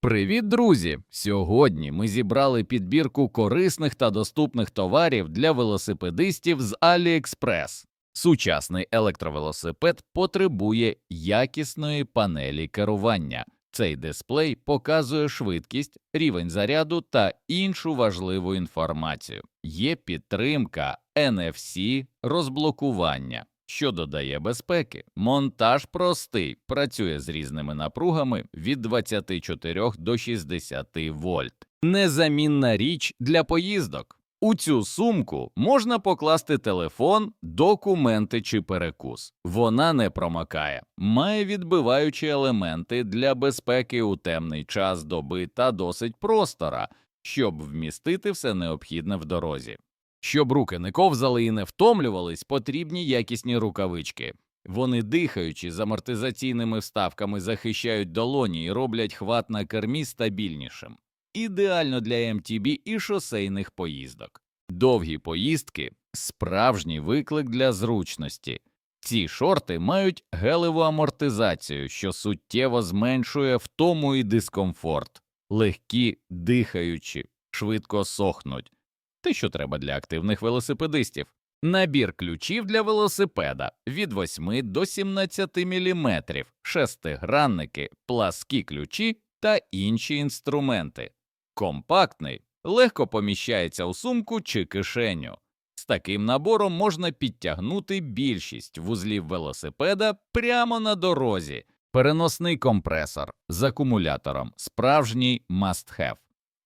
Привіт, друзі! Сьогодні ми зібрали підбірку корисних та доступних товарів для велосипедистів з AliExpress. Сучасний електровелосипед потребує якісної панелі керування. Цей дисплей показує швидкість, рівень заряду та іншу важливу інформацію. Є підтримка NFC розблокування, що додає безпеки. Монтаж простий, працює з різними напругами від 24 до 60 вольт. Незамінна річ для поїздок. У цю сумку можна покласти телефон, документи чи перекус. Вона не промокає, має відбиваючі елементи для безпеки у темний час доби та досить простора, щоб вмістити все необхідне в дорозі. Щоб руки не ковзали і не втомлювались, потрібні якісні рукавички. Вони, дихаючи з амортизаційними вставками, захищають долоні і роблять хват на кермі стабільнішим. Ідеально для MTB і шосейних поїздок. Довгі поїздки справжній виклик для зручності. Ці шорти мають гелеву амортизацію, що суттєво зменшує втому і дискомфорт, легкі, дихаючі, швидко сохнуть. Те, що треба для активних велосипедистів. Набір ключів для велосипеда від 8 до 17 мм, шестигранники, пласкі ключі та інші інструменти. Компактний, легко поміщається у сумку чи кишеню. З таким набором можна підтягнути більшість вузлів велосипеда прямо на дорозі. Переносний компресор з акумулятором справжній must-have.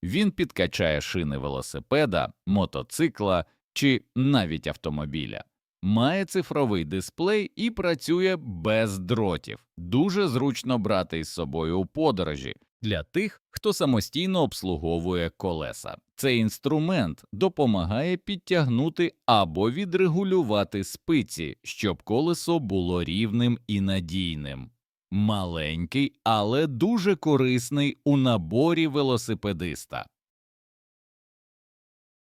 Він підкачає шини велосипеда, мотоцикла чи навіть автомобіля. Має цифровий дисплей і працює без дротів. Дуже зручно брати із собою у подорожі для тих, хто самостійно обслуговує колеса. Цей інструмент допомагає підтягнути або відрегулювати спиці, щоб колесо було рівним і надійним. Маленький, але дуже корисний у наборі велосипедиста.